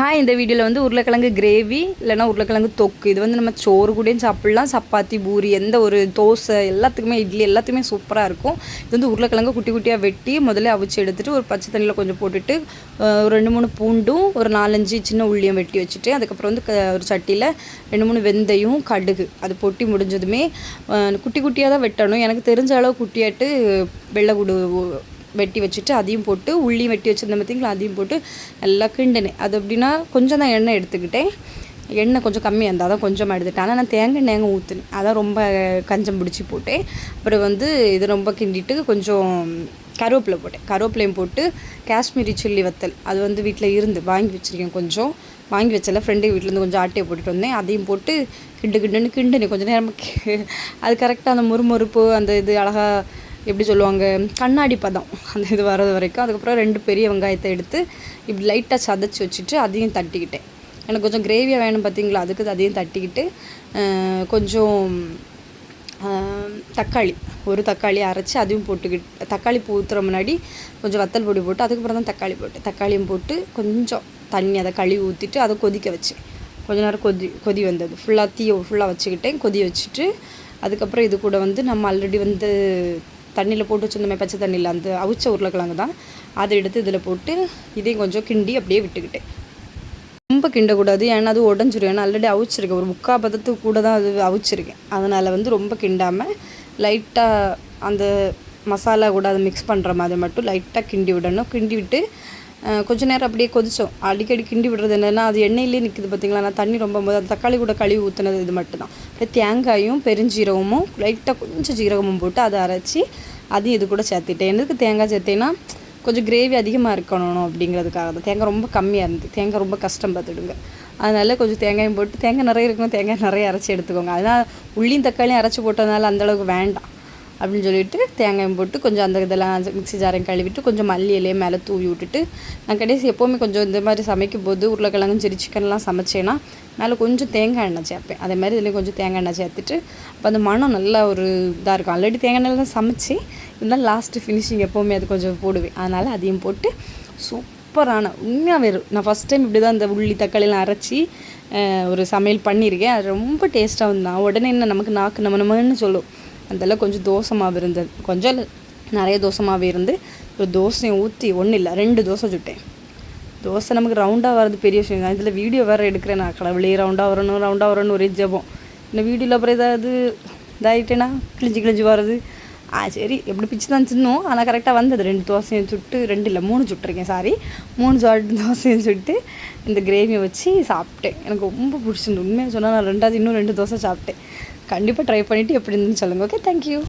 Hi இந்த வீடியோவில் வந்து உருளைக்கிழங்கு கிரேவி இல்லைனா உருளைக்கிழங்கு தொக்கு. இது வந்து நம்ம சோறு கூடயும் சாப்பிட்லாம். சப்பாத்தி பூரி எந்த ஒரு தோசை எல்லாத்துக்குமே இட்லி எல்லாத்துக்குமே சூப்பராக இருக்கும். இது வந்து உருளைக்கிழங்கு குட்டி குட்டியாக வெட்டி முதல்ல அவிச்சு எடுத்துகிட்டு ஒரு பச்சை தண்ணியில் கொஞ்சம் போட்டுட்டு ஒரு ரெண்டு மூணு பூண்டும் ஒரு நாலஞ்சு சின்ன உள்ளியும் வெட்டி வச்சுட்டு அதுக்கப்புறம் வந்து க ஒரு சட்டியில் ரெண்டு மூணு வெந்தயம் கடுகு. அது பொட்டி முடிஞ்சதுமே குட்டி குட்டியாக தான் வெட்டணும். எனக்கு தெரிஞ்ச அளவு குட்டியாட்டு வெள்ளை குடு வெட்டி வச்சுட்டு அதையும் போட்டு உள்ளியும் வெட்டி வச்சுருந்தேன் பார்த்திங்களா அதையும் போட்டு நல்லா கிண்டினேன். அது அப்படின்னா கொஞ்சம் தான் எண்ணெய் எடுத்துக்கிட்டேன். எண்ணெய் கொஞ்சம் கம்மியாக இருந்தால் தான் கொஞ்சமாக எடுத்துட்டேன் ஆனால் நான் தேங்காய் எண்ணெய் ஊற்றுனேன் அதான் ரொம்ப கஞ்சம் பிடிச்சி போட்டேன். அப்புறம் வந்து இது ரொம்ப கிண்டிட்டு கொஞ்சம் கருவேப்பிலை போட்டேன். கருவேப்பிலையும் போட்டு காஷ்மீரி சில்லி வத்தல் அது வந்து வீட்டில் இருந்து வாங்கி வச்சுருக்கேன் கொஞ்சம். வாங்கி வச்சல ஃப்ரெண்டு வீட்டிலேருந்து கொஞ்சம் ஆட்டையை போட்டுட்டு வந்தேன். அதையும் போட்டு கிண்டு கிண்டுன்னு கிண்டுனே கொஞ்சம் நேரம் அது கரெக்டாக அந்த முறுமுறுப்பு அந்த இது அழகாக எப்படி சொல்லுவாங்க கண்ணாடி பதம். அந்த இது வர்றது வரைக்கும். அதுக்கப்புறம் ரெண்டு பெரிய வெங்காயத்தை எடுத்து இப்படி லைட்டாக சதைச்சி வச்சுட்டு அதையும் தட்டிக்கிட்டேன். எனக்கு கொஞ்சம் கிரேவியாக வேணும் பார்த்தீங்களா அதுக்கு அதையும் தட்டிக்கிட்டு கொஞ்சம் தக்காளி. ஒரு தக்காளி அரைச்சி அதையும் போட்டுக்கிட்டு தக்காளி ஊற்றுற முன்னாடி கொஞ்சம் வத்தல் பொடி போட்டு அதுக்கப்புறம் தான் தக்காளி போட்டு தக்காளியும் போட்டு கொஞ்சம் தண்ணி அதை கழுவி ஊற்றிட்டு அதை கொதிக்க வச்சேன். கொஞ்ச நேரம் கொதி கொதி வந்தது. ஃபுல்லாக தீயை ஃபுல்லாக வச்சுக்கிட்டேன். கொதி வச்சுட்டு அதுக்கப்புறம் இது கூட வந்து நம்ம ஆல்ரெடி வந்து தண்ணியில் போட்டு வச்சுருந்தோமே பச்சை தண்ணியில் அந்த அவிச்ச உருளைக்கிழங்கு தான். அதை எடுத்து இதில் போட்டு இதையும் கொஞ்சம் கிண்டி அப்படியே விட்டுக்கிட்டேன். ரொம்ப கிண்டக்கூடாது. ஏன்னா அது உடஞ்சிரும். ஏன்னா ஆல்ரெடி அவிச்சிருக்கேன். ஒரு முக்கால் பதத்துக்கு கூட தான் அது அவிச்சிருக்கேன். அதனால் வந்து ரொம்ப கிண்டாமல் லைட்டாக அந்த மசாலா கூட அதை மிக்ஸ் பண்ணுற மாதிரி மட்டும் லைட்டாக கிண்டி விடணும். கிண்டி விட்டு கொஞ்ச நேரம் அப்படியே கொதிச்சோம். அடிக்கடி கிண்டி விடுறது என்னென்னா அது எண்ணெயிலே நிற்கிது பார்த்தீங்களா நான் தண்ணி ரொம்ப போது அந்த தக்காளி கூட கழுவி ஊற்றுனது இது மட்டும்தான். அப்படியே தேங்காயும் பெருஞ்சீரகமும் லைட்டாக கொஞ்சம் ஜீரகமும் போட்டு அதை அரைச்சி அதையும் இது கூட சேர்த்துட்டேன் எனக்கு தேங்காய் சேர்த்தேன்னா கொஞ்சம் கிரேவி அதிகமாக இருக்கணும் அப்படிங்கிறதுக்காக தான். தேங்காய் ரொம்ப கம்மியாக இருந்து தேங்காய் ரொம்ப கஷ்டம் பார்த்துடுங்க. அதனால் கொஞ்சம் தேங்காயும் போட்டு தேங்காய் நிறைய இருக்கணும் தேங்காய் நிறைய அரைச்சி எடுத்துக்கோங்க. அதனால் உள்ளியும் தக்காளியும் அரைச்சி போட்டதுனால அந்தளவுக்கு வேண்டாம். அப்படின்னு சொல்லிட்டு தேங்காயும் போட்டு கொஞ்சம் அந்த இதெல்லாம் மிக்ஸி ஜாரையும் கழுவிட்டு கொஞ்சம் மல்லி இலையை மேலே தூவி விட்டுட்டு நான் கடைசி எப்போவுமே கொஞ்சம் இந்த மாதிரி சமைக்கும் போது உருளைக்கிழங்கு சரி சிக்கன்லாம் சமைச்சேன்னா மேலே கொஞ்சம் தேங்காய் எண்ணெய் சேர்ப்பேன். அதே மாதிரி இதுலேயும் கொஞ்சம் தேங்காய் எண்ணெய் சேர்த்துட்டு அப்போ அந்த மனம் நல்லா ஒரு இதாக இருக்கும். ஆல்ரெடி தேங்காய் எண்ணெய் தான் சமைச்சு இருந்தாலும் லாஸ்ட்டு ஃபினிஷிங் எப்போவுமே அது கொஞ்சம் போடுவேன். அதனால் அதையும் போட்டு சூப்பரான உண்மையாக வெறும் நான் ஃபஸ்ட் டைம் இப்படி தான் இந்த உள்ளி தக்காளியெலாம் அரைச்சி ஒரு சமையல் பண்ணியிருக்கேன். அது ரொம்ப டேஸ்ட்டாக நான் உடனே என்ன நமக்கு நாக்கு நம்ம நம்மன்னு சொல்லும். அதெல்லாம் கொஞ்சம் தோசை மாவு இருந்தது. கொஞ்சம் நிறைய தோசை மாவு இருந்து ஒரு தோசையை ஊற்றி ஒன்றும் இல்லை ரெண்டு தோசை சுட்டேன். தோசை நமக்கு ரவுண்டாக வர்றது பெரிய விஷயம் தான் இதில் வீடியோ வேறு எடுக்கிறேன் நான். கடவுளே ரவுண்டாக வரணும் ரவுண்டாக வரணும் ஒரே ஜபம். இந்த வீடியோவில் அப்புறம் ஏதாவது இதாகிட்டேன்னா கிழிஞ்சு கிழிஞ்சு வர்றது. ஆ சரி எப்படி பிச்சு தான் சின்னும் ஆனால் கரெக்டாக வந்தது. ரெண்டு தோசையும் சுட்டு ரெண்டு இல்லை மூணு சுட்டுருக்கேன் சாரி மூணு சாட்டு தோசையும் சுட்டு இந்த கிரேவியை வச்சு சாப்பிட்டேன். எனக்கு ரொம்ப பிடிச்சிருந்து உண்மையாக சொன்னால் நான் ரெண்டாவது இன்னும் ரெண்டு தோசை சாப்பிட்டேன். கண்டிப்பாக ட்ரை பண்ணிவிட்டு எப்படி இருந்துன்னு சொல்லுங்கள் ஓகே தேங்க்யூ